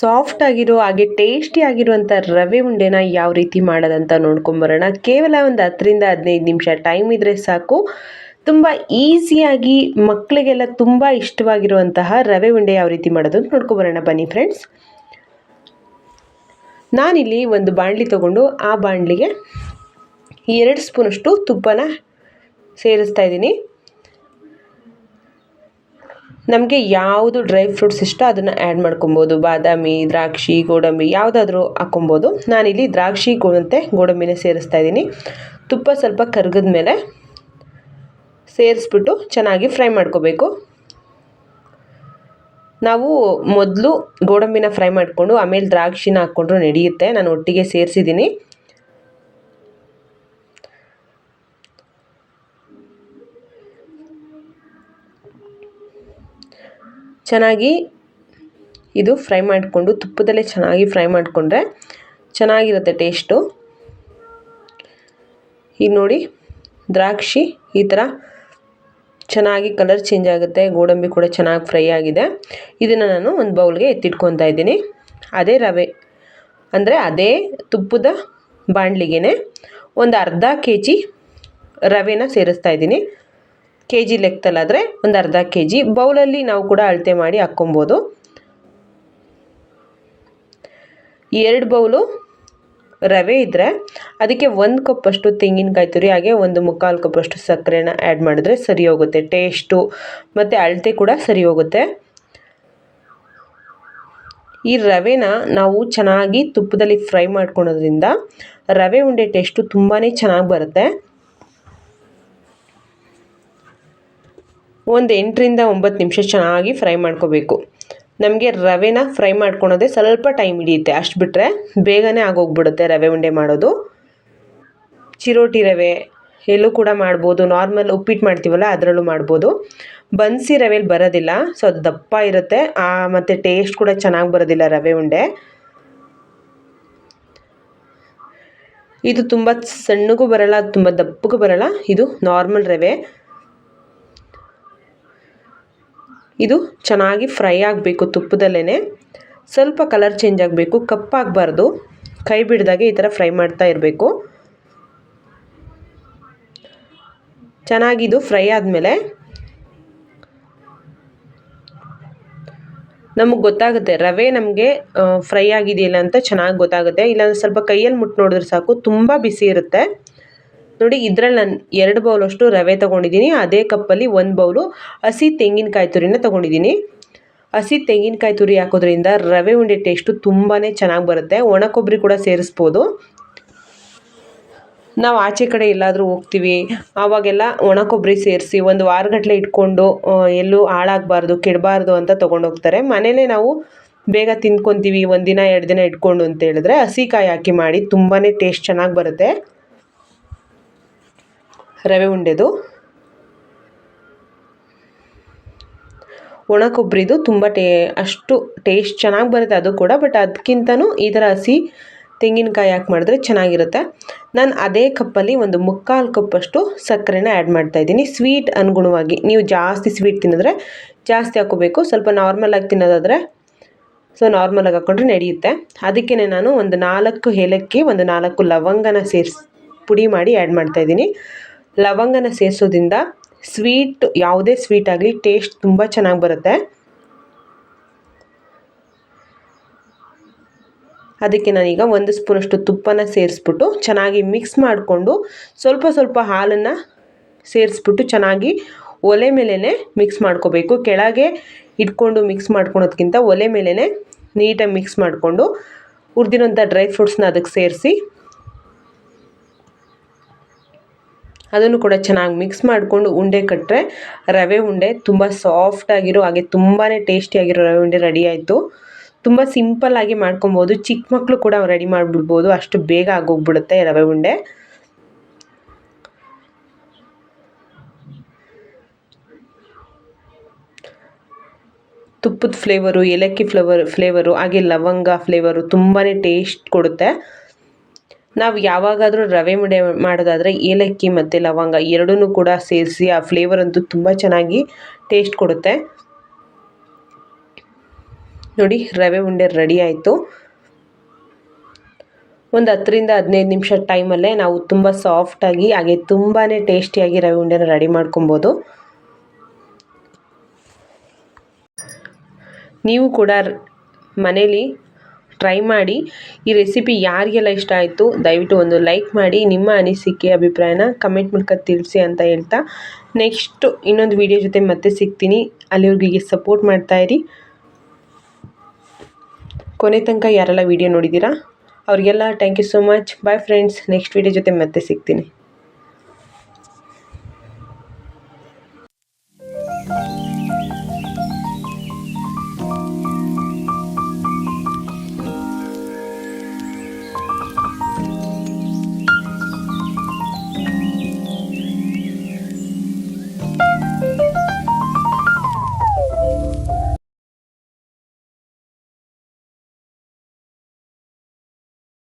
Soft ಆಗಿರೋ, ಹಾಗೆ tasty ಆಗಿರುವಂಥ ರವೆ ಉಂಡೆನ ಯಾವ ರೀತಿ ಮಾಡೋದಂತ ನೋಡ್ಕೊಂಬರೋಣ. ಕೇವಲ ಒಂದು ಹತ್ತರಿಂದ ಹದಿನೈದು ನಿಮಿಷ ಟೈಮ್ ಇದ್ದರೆ ಸಾಕು. ತುಂಬ ಈಸಿಯಾಗಿ ಮಕ್ಕಳಿಗೆಲ್ಲ ತುಂಬ ಇಷ್ಟವಾಗಿರುವಂತಹ ರವೆ ಉಂಡೆ ಯಾವ ರೀತಿ ಮಾಡೋದು ಅಂತ ನೋಡ್ಕೊಬರೋಣ. ಬನ್ನಿ ಫ್ರೆಂಡ್ಸ್ ನಾನಿಲ್ಲಿ ಒಂದು ಬಾಣಲಿ ತಗೊಂಡು, ಆ ಬಾಣಲಿಗೆ ಎರಡು ಸ್ಪೂನಷ್ಟು ತುಪ್ಪನ ಸೇರಿಸ್ತಾ ಇದ್ದೀನಿ. ನಮಗೆ ಯಾವುದು ಡ್ರೈ ಫ್ರೂಟ್ಸ್ ಇಷ್ಟ ಅದನ್ನು ಆ್ಯಡ್ ಮಾಡ್ಕೊಬೋದು. ಬಾದಾಮಿ, ದ್ರಾಕ್ಷಿ, ಗೋಡಂಬಿ ಯಾವುದಾದ್ರೂ ಹಾಕ್ಕೊಬೋದು ನಾನಿಲ್ಲಿ ದ್ರಾಕ್ಷಿ ಮತ್ತು ಗೋಡಂಬಿನ ಸೇರಿಸ್ತಾ ಇದ್ದೀನಿ. ತುಪ್ಪ ಸ್ವಲ್ಪ ಕರ್ಗದ ಮೇಲೆ ಸೇರಿಸ್ಬಿಟ್ಟು ಚೆನ್ನಾಗಿ ಫ್ರೈ ಮಾಡ್ಕೋಬೇಕು. ನಾವು ಮೊದಲು ಗೋಡಂಬಿನ ಫ್ರೈ ಮಾಡಿಕೊಂಡು ಆಮೇಲೆ ದ್ರಾಕ್ಷಿನ ಹಾಕ್ಕೊಂಡ್ರು ನಡೆಯುತ್ತೆ. ನಾನು ಒಟ್ಟಿಗೆ ಸೇರಿಸಿದ್ದೀನಿ. ಚೆನ್ನಾಗಿ ಇದು ಫ್ರೈ ಮಾಡಿಕೊಂಡು, ತುಪ್ಪದಲ್ಲೇ ಚೆನ್ನಾಗಿ ಫ್ರೈ ಮಾಡಿಕೊಂಡ್ರೆ ಚೆನ್ನಾಗಿರುತ್ತೆ ಟೇಸ್ಟು. ಈಗ ನೋಡಿ, ದ್ರಾಕ್ಷಿ ಈ ಥರ ಚೆನ್ನಾಗಿ ಕಲರ್ ಚೇಂಜ್ ಆಗುತ್ತೆ, ಗೋಡಂಬಿ ಕೂಡ ಚೆನ್ನಾಗಿ ಫ್ರೈ ಆಗಿದೆ. ಇದನ್ನು ನಾನು ಒಂದು ಬೌಲ್ಗೆ ಎತ್ತಿಟ್ಕೊತಾ ಇದ್ದೀನಿ. ಅದೇ ರವೆ, ಅಂದರೆ ಅದೇ ತುಪ್ಪದ ಬಾಣಲಿಗೆ ಒಂದು ಅರ್ಧ ಕೆ ಜಿ ರವೆನ ಸೇರಿಸ್ತಾ ಇದ್ದೀನಿ. ಕೆ ಜಿ ಲೆಕ್ಕದಲ್ಲಾದರೆ ಒಂದು ಅರ್ಧ ಕೆ ಜಿ ಬೌಲಲ್ಲಿ ನಾವು ಕೂಡ ಅಳತೆ ಮಾಡಿ ಹಾಕ್ಕೊಬೋದು. ಎರಡು ಬೌಲು ರವೆ ಇದ್ದರೆ ಅದಕ್ಕೆ ಒಂದು ಕಪ್ಪಷ್ಟು ತೆಂಗಿನಕಾಯಿ ತುರಿ, ಹಾಗೆ ಒಂದು ಮುಕ್ಕಾಲು ಕಪ್ಪಷ್ಟು ಸಕ್ಕರೆನ ಆ್ಯಡ್ ಮಾಡಿದ್ರೆ ಸರಿ ಹೋಗುತ್ತೆ. ಟೇಸ್ಟು ಮತ್ತು ಅಳತೆ ಕೂಡ ಸರಿ ಹೋಗುತ್ತೆ. ಈ ರವೆನ ನಾವು ಚೆನ್ನಾಗಿ ತುಪ್ಪದಲ್ಲಿ ಫ್ರೈ ಮಾಡ್ಕೊಳೋದ್ರಿಂದ ರವೆ ಉಂಡೆ ಟೇಸ್ಟು ತುಂಬಾ ಚೆನ್ನಾಗಿ ಬರುತ್ತೆ. ಒಂದು ಎಂಟರಿಂದ ಒಂಬತ್ತು ನಿಮಿಷ ಚೆನ್ನಾಗಿ ಫ್ರೈ ಮಾಡ್ಕೋಬೇಕು. ನಮಗೆ ರವೆನ ಫ್ರೈ ಮಾಡ್ಕೊಳೋದೇ ಸ್ವಲ್ಪ ಟೈಮ್ ಹಿಡಿಯುತ್ತೆ. ಅಷ್ಟು ಬಿಟ್ಟರೆ ಬೇಗನೆ ಆಗೋಗ್ಬಿಡುತ್ತೆ ರವೆ ಉಂಡೆ ಮಾಡೋದು. ಚಿರೋಟಿ ರವೆ ಎಲ್ಲೂ ಕೂಡ ಮಾಡ್ಬೋದು. ನಾರ್ಮಲ್ ಉಪ್ಪಿಟ್ಟು ಮಾಡ್ತೀವಲ್ಲ ಅದರಲ್ಲೂ ಮಾಡ್ಬೋದು. ಬನ್ಸಿ ರವೆಲಿ ಬರೋದಿಲ್ಲ. ಸೊ ಅದು ದಪ್ಪ ಇರುತ್ತೆ. ಮತ್ತು ಟೇಸ್ಟ್ ಕೂಡ ಚೆನ್ನಾಗಿ ಬರೋದಿಲ್ಲ ರವೆ ಉಂಡೆ. ಇದು ತುಂಬ ಸಣ್ಣಗೂ ಬರಲ್ಲ, ತುಂಬ ದಪ್ಪಗೂ ಬರಲ್ಲ. ಇದು ನಾರ್ಮಲ್ ರವೆ. ಇದು ಚೆನ್ನಾಗಿ ಫ್ರೈ ಆಗಬೇಕು ತುಪ್ಪದಲ್ಲೇ ಸ್ವಲ್ಪ ಕಲರ್ ಚೇಂಜ್ ಆಗಬೇಕು ಕಪ್ಪಾಗಬಾರ್ದು ಕೈ ಬಿಡ್ದಾಗೆ ಈ ಥರ ಫ್ರೈ ಮಾಡ್ತಾ ಇರಬೇಕು. ಚೆನ್ನಾಗಿದು ಫ್ರೈ ಆದಮೇಲೆ ನಮಗೆ ಗೊತ್ತಾಗುತ್ತೆ, ರವೆ ನಮಗೆ ಫ್ರೈ ಆಗಿದೆಯಲ್ಲ ಅಂತ ಚೆನ್ನಾಗಿ ಗೊತ್ತಾಗುತ್ತೆ. ಇಲ್ಲಾಂದ್ರೆ ಸ್ವಲ್ಪ ಕೈಯಲ್ಲಿ ಮುಟ್ಟು ನೋಡಿದ್ರೆ ಸಾಕು, ತುಂಬ ಬಿಸಿ ಇರುತ್ತೆ. ನೋಡಿ, ಇದರಲ್ಲಿ ನಾನು ಎರಡು ಬೌಲಷ್ಟು ರವೆ ತೊಗೊಂಡಿದ್ದೀನಿ ಅದೇ ಕಪ್ಪಲ್ಲಿ ಒಂದು ಬೌಲು ಹಸಿ ತೆಂಗಿನಕಾಯಿ ತುರಿನ ತೊಗೊಂಡಿದ್ದೀನಿ ಹಸಿ ತೆಂಗಿನಕಾಯಿ ತುರಿ ಹಾಕೋದ್ರಿಂದ ರವೆ ಉಂಡೆ ಟೇಸ್ಟು ತುಂಬಾ ಚೆನ್ನಾಗಿ ಬರುತ್ತೆ. ಒಣ ಕೊಬ್ಬರಿ ಕೂಡ ಸೇರಿಸ್ಬೋದು. ನಾವು ಆಚೆ ಕಡೆ ಎಲ್ಲಾದರೂ ಹೋಗ್ತೀವಿ. ಆವಾಗೆಲ್ಲ ಒಣ ಕೊಬ್ಬರಿ ಸೇರಿಸಿ ಒಂದು ವಾರಗಟ್ಟಲೆ ಇಟ್ಕೊಂಡು ಎಲ್ಲೂ ಹಾಳಾಗಬಾರ್ದು, ಕೆಡಬಾರ್ದು ಅಂತ ತೊಗೊಂಡೋಗ್ತಾರೆ. ಮನೇಲೇ ನಾವು ಬೇಗ ತಿಂದ್ಕೊತೀವಿ, ಒಂದಿನ, ಎರಡು ದಿನ ಇಟ್ಕೊಂಡು ಅಂತ ಹೇಳಿದ್ರೆ ಹಸಿ ಕಾಯಿ ಹಾಕಿ ಮಾಡಿ ತುಂಬಾ ಟೇಸ್ಟ್ ಚೆನ್ನಾಗಿ ಬರುತ್ತೆ. ರವೆ ಉಂಡೆದು. ಒಣ ಕೊಬ್ಬರಿದು ತುಂಬ ಟೇ, ಅಷ್ಟು ಟೇಸ್ಟ್ ಚೆನ್ನಾಗಿ ಬರುತ್ತೆ ಅದು ಕೂಡ, ಬಟ್ ಅದಕ್ಕಿಂತನೂ ಈ ಥರ ಹಸಿ ತೆಂಗಿನಕಾಯಿ ಹಾಕಿ ಮಾಡಿದ್ರೆ ಚೆನ್ನಾಗಿರುತ್ತೆ. ನಾನು ಅದೇ ಕಪ್ಪಲ್ಲಿ ಒಂದು ಮುಕ್ಕಾಲು ಕಪ್ಪಷ್ಟು ಸಕ್ಕರೆನ ಆ್ಯಡ್ ಮಾಡ್ತಾಯಿದ್ದೀನಿ ಸ್ವೀಟ್ ಅನುಗುಣವಾಗಿ, ನೀವು ಜಾಸ್ತಿ ಸ್ವೀಟ್ ತಿನ್ನಿದ್ರೆ ಜಾಸ್ತಿ ಹಾಕೋಬೇಕು ಸ್ವಲ್ಪ ನಾರ್ಮಲಾಗಿ ತಿನ್ನೋದಾದರೆ ಸೊ ನಾರ್ಮಲಾಗಿ ಹಾಕ್ಕೊಂಡ್ರೆ ನಡೆಯುತ್ತೆ. ಅದಕ್ಕೇ ನಾನು ಒಂದು ನಾಲ್ಕು ಏಲಕ್ಕಿ, ಒಂದು ನಾಲ್ಕು ಲವಂಗನ ಸೇರಿಸಿ ಪುಡಿ ಮಾಡಿ ಆ್ಯಡ್ ಮಾಡ್ತಾಯಿದ್ದೀನಿ ಲವಂಗನ ಸೇರಿಸೋದ್ರಿಂದ ಸ್ವೀಟ್ ಯಾವುದೇ ಸ್ವೀಟ್ ಆಗಲಿ ಟೇಸ್ಟ್ ತುಂಬ ಚೆನ್ನಾಗಿ ಬರುತ್ತೆ. ಅದಕ್ಕೆ ನಾನೀಗ ಒಂದು ಸ್ಪೂನಷ್ಟು ತುಪ್ಪನ ಸೇರಿಸ್ಬಿಟ್ಟು ಚೆನ್ನಾಗಿ ಮಿಕ್ಸ್ ಮಾಡಿಕೊಂಡು ಸ್ವಲ್ಪ ಸ್ವಲ್ಪ ಹಾಲನ್ನು ಸೇರಿಸ್ಬಿಟ್ಟು ಚೆನ್ನಾಗಿ ಒಲೆ ಮೇಲೇ ಮಿಕ್ಸ್ ಮಾಡ್ಕೋಬೇಕು. ಕೆಳಗೆ ಇಟ್ಕೊಂಡು ಮಿಕ್ಸ್ ಮಾಡ್ಕೊಳೋದ್ಕಿಂತ ಒಲೆ ಮೇಲೇ ನೀಟಾಗಿ ಮಿಕ್ಸ್ ಮಾಡಿಕೊಂಡು ಹುರಿದಿರೋಂಥ ಡ್ರೈ ಫ್ರೂಟ್ಸ್ನ ಅದಕ್ಕೆ ಸೇರಿಸಿ ಅದನ್ನು ಕೂಡ ಚೆನ್ನಾಗಿ ಮಿಕ್ಸ್ ಮಾಡಿಕೊಂಡು ಉಂಡೆ ಕಟ್ಟರೆ ರವೆ ಉಂಡೆ ತುಂಬ ಸಾಫ್ಟಾಗಿರೋ ಹಾಗೆ ತುಂಬಾ ಟೇಸ್ಟಿಯಾಗಿರೋ ರವೆ ಉಂಡೆ ರೆಡಿ ಆಯಿತು. ತುಂಬ ಸಿಂಪಲ್ಲಾಗಿ ಮಾಡ್ಕೊಬೋದು. ಚಿಕ್ಕ ಮಕ್ಕಳು ಕೂಡ ರೆಡಿ ಮಾಡಿಬಿಡ್ಬೋದು. ಅಷ್ಟು ಬೇಗ ಆಗೋಗ್ಬಿಡುತ್ತೆ ರವೆ ಉಂಡೆ. ತುಪ್ಪದ ಫ್ಲೇವರು ಏಲಕ್ಕಿ ಫ್ಲೇವರ್ ಫ್ಲೇವರು ಹಾಗೆ ಲವಂಗ ಫ್ಲೇವರು ತುಂಬಾ ಟೇಸ್ಟ್ ಕೊಡುತ್ತೆ. ನಾವು ಯಾವಾಗಾದರೂ ರವೆ ಮುಡೆ ಮಾಡೋದಾದರೆ ಏಲಕ್ಕಿ, ಮತ್ತು ಲವಂಗ ಎರಡೂ ಕೂಡ ಸೇರಿಸಿ ಆ ಫ್ಲೇವರ್ ಅಂತೂ ತುಂಬ ಚೆನ್ನಾಗಿ ಟೇಸ್ಟ್ ಕೊಡುತ್ತೆ. ನೋಡಿ, ರವೆ ಉಂಡೆ ರೆಡಿ ಆಯಿತು. ಒಂದು ಹತ್ತರಿಂದ ಹದಿನೈದು ನಿಮಿಷ ಟೈಮಲ್ಲೇ ನಾವು ತುಂಬ ಸಾಫ್ಟಾಗಿ ಹಾಗೆ ತುಂಬಾ ಟೇಸ್ಟಿಯಾಗಿ ರವೆ ಉಂಡೆನ ರೆಡಿ ಮಾಡ್ಕೊಬೋದು. ನೀವು ಕೂಡ ಮನೇಲಿ ಟ್ರೈ ಮಾಡಿ ಈ ರೆಸಿಪಿ ಯಾರಿಗೆಲ್ಲ ಇಷ್ಟ ಆಯಿತು, ದಯವಿಟ್ಟು ಒಂದು ಲೈಕ್ ಮಾಡಿ, ನಿಮ್ಮ ಅನಿಸಿಕೆ, ಅಭಿಪ್ರಾಯನ ಕಮೆಂಟ್ ಮೂಲಕ ತಿಳಿಸಿ ಅಂತ ಹೇಳ್ತಾ ನೆಕ್ಸ್ಟು ಇನ್ನೊಂದು ವಿಡಿಯೋ ಜೊತೆ ಮತ್ತೆ ಸಿಗ್ತೀನಿ. ಅಲ್ಲಿವ್ರಿಗೆ ಸಪೋರ್ಟ್ ಇರಿ. ಕೊನೆ ತನಕ ಯಾರೆಲ್ಲ ವಿಡಿಯೋ ನೋಡಿದ್ದೀರಾ, ಅವರಿಗೆಲ್ಲ thank you so much bye friends next video ಜೊತೆ ಮತ್ತೆ ಸಿಗ್ತೀನಿ.